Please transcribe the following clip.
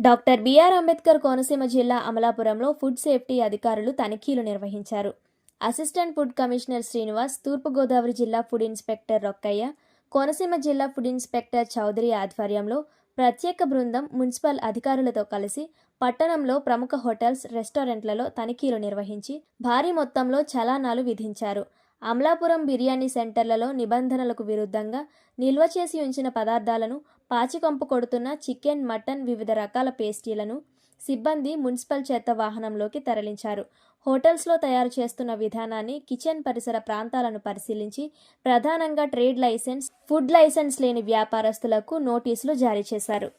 Doctor BR Ambedkar Konaseema జిల్లా అమలాపురంలో food safety అధికారులు తనిఖీలు నిర్వహించారు. Assistant food commissioner Srinivas Turpu Godavari జిల్లా ఫుడ్ ఇన్స్పెక్టర్ రొక్కయ్య కోనసీమ జిల్లా ఫుడ్ ఇన్స్పెక్టర్ చౌదరి ఆధ్వర్యంలో ప్రత్యేక బృందం మున్సిపల్ అధికారులతో కలిసి పట్టణంలో ప్రముఖ హోటల్స్ రెస్టారెంట్లలో తనిఖీలు నిర్వహించి భారీ మొత్తంలో చలానాలు విధించారు. అమలాపురం బిర్యానీ సెంటర్లలో నిబంధనలకు విరుద్ధంగా నిల్వ చేసి ఉంచిన పదార్థాలను పాచికొంపు కొడుతున్న చికెన్ మటన్ వివిధ రకాల పేస్టీలను సిబ్బంది మున్సిపల్ చేత వాహనంలోకి తరలించారు. హోటల్స్లో తయారు చేస్తున్న విధానాన్ని కిచెన్ పరిసర ప్రాంతాలను పరిశీలించి ప్రధానంగా ట్రేడ్ లైసెన్స్ ఫుడ్ లైసెన్స్ లేని వ్యాపారస్తులకు నోటీసులు జారీ చేశారు.